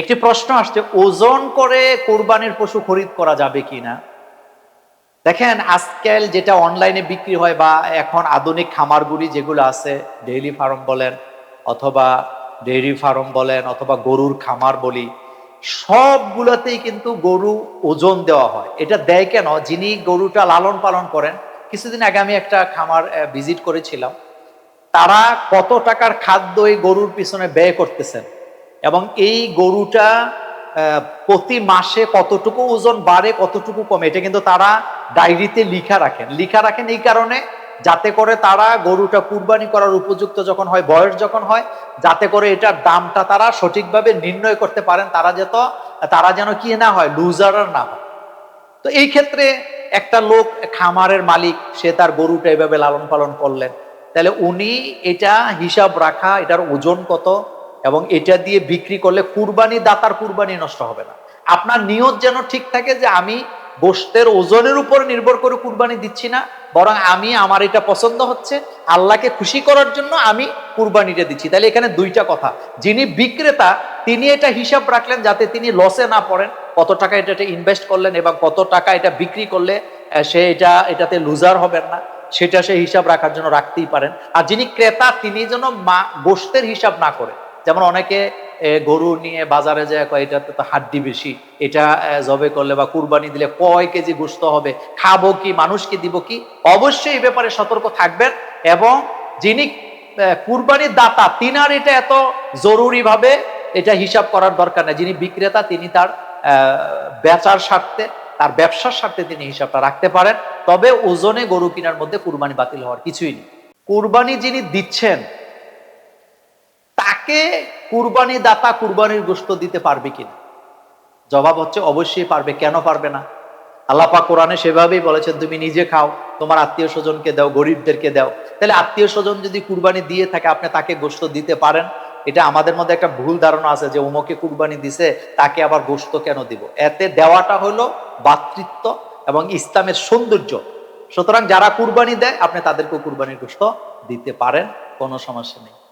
একটি প্রশ্ন আসছে, ওজন করে কোরবানির পশু খরিদ করা যাবে কিনা? দেখেন, আজকাল যেটা অনলাইনে বিক্রি হয় বা এখন আধুনিক খামারগুলি যেগুলো আছে ডেইলি ফার্ম বলেন অথবা ডেইরি ফার্ম বলেন অথবা গরুর খামার বলি, সবগুলোতেই কিন্তু গরু ওজন দেওয়া হয়। এটা দেয় কেন? যিনি গরুটা লালন পালন করেন, কিছুদিন আগে আমি একটা খামার ভিজিট করেছিলাম, তারা কত টাকার খাদ্য এই গরুর পিছনে ব্যয় করতেছেন? এবং এই গরুটা প্রতি মাসে কতটুকু ওজন বাড়ে, কতটুকু কমে, এটা কিন্তু তারা ডায়েরিতে লিখা রাখেন। লিখা রাখেন এই কারণে যাতে করে তারা গরুটা কুরবানি করার উপযুক্ত যখন হয়, বয়স যখন হয়, যাতে করে এটার দামটা তারা সঠিকভাবে নির্ণয় করতে পারেন, তারা যেত, তারা যেন কি না হয় লুজার না হয়। তো এই ক্ষেত্রে একটা লোক খামারের মালিক, সে তার গরুটা এভাবে লালন পালন করলেন। তাহলে উনি এটা হিসাব রাখা, এটার ওজন কত এবং এটা দিয়ে বিক্রি করলে কুরবানি দাতার কুরবানি নষ্ট হবে না। আপনার নিয়ত যেন ঠিক থাকে যে আমি গোষ্ঠের ওজনের উপর নির্ভর করে কুরবানি দিচ্ছি না, বরং আমি আমার এটা পছন্দ হচ্ছে, আল্লাহকে খুশি করার জন্য আমি কুরবানিটা দিচ্ছি। তাহলে এখানে দুইটা কথা। যিনি বিক্রেতা, তিনি এটা হিসাব রাখলেন যাতে তিনি লসে না পড়েন, কত টাকা এটা ইনভেস্ট করলেন এবং কত টাকা এটা বিক্রি করলে সে এটা, এটাতে লুজার হবেন না, সেটা সে হিসাব রাখার জন্য রাখতেই পারেন। আর যিনি ক্রেতা, তিনি যেন মা, গোষ্ঠের হিসাব না করে। যেমন অনেকে গরু নিয়ে বাজারে যায়, কয় এটাতে তো হাড্ডি বেশি। এটা জবে করলে বা কুরবানি দিলে কয় কেজি গুস্ত হবে? খাব কি, মানুষকে দিব কি? অবশ্যই এই ব্যাপারে সতর্ক থাকবেন এবং যিনি কুরবানির দাতা, তিনার এটা এত জরুরি ভাবে এটা হিসাব করার দরকার নেই। যিনি বিক্রেতা, তিনি তার বেচার স্বার্থে, তার ব্যবসার স্বার্থে তিনি হিসাবটা রাখতে পারেন। তবে ওজনে গরু কেনার মধ্যে কুরবানি বাতিল হওয়ার কিছুই নেই। কুরবানি যিনি দিচ্ছেন তাকে কুরবানি দাতা কুরবানির গোস্ত দিতে পারবে কিনা? জবাব হচ্ছে, অবশ্যই পারবে। কেন পারবে না? আল্লাহ পাক কোরআনে সেভাবেই বলেছেন, তুমি নিজে খাও, তোমার আত্মীয় স্বজনকে দাও, গরিবদেরকে দাও। তাহলে আত্মীয় স্বজন যদি কুরবানি দিয়ে থাকে, আপনি তাকে গোস্ত দিতে পারেন? এটা আমাদের মধ্যে একটা ভুল ধারণা আছে যে উমকে কুরবানি দিছে, তাকে আবার গোস্ত কেন দিব? এতে দেওয়াটা হলো বাতৃত্ব এবং ইসলামের সৌন্দর্য। সুতরাং যারা কুরবানি দেয়, আপনি তাদেরকেও কুরবানির গোস্ত দিতে পারেন, কোনো সমস্যা নেই।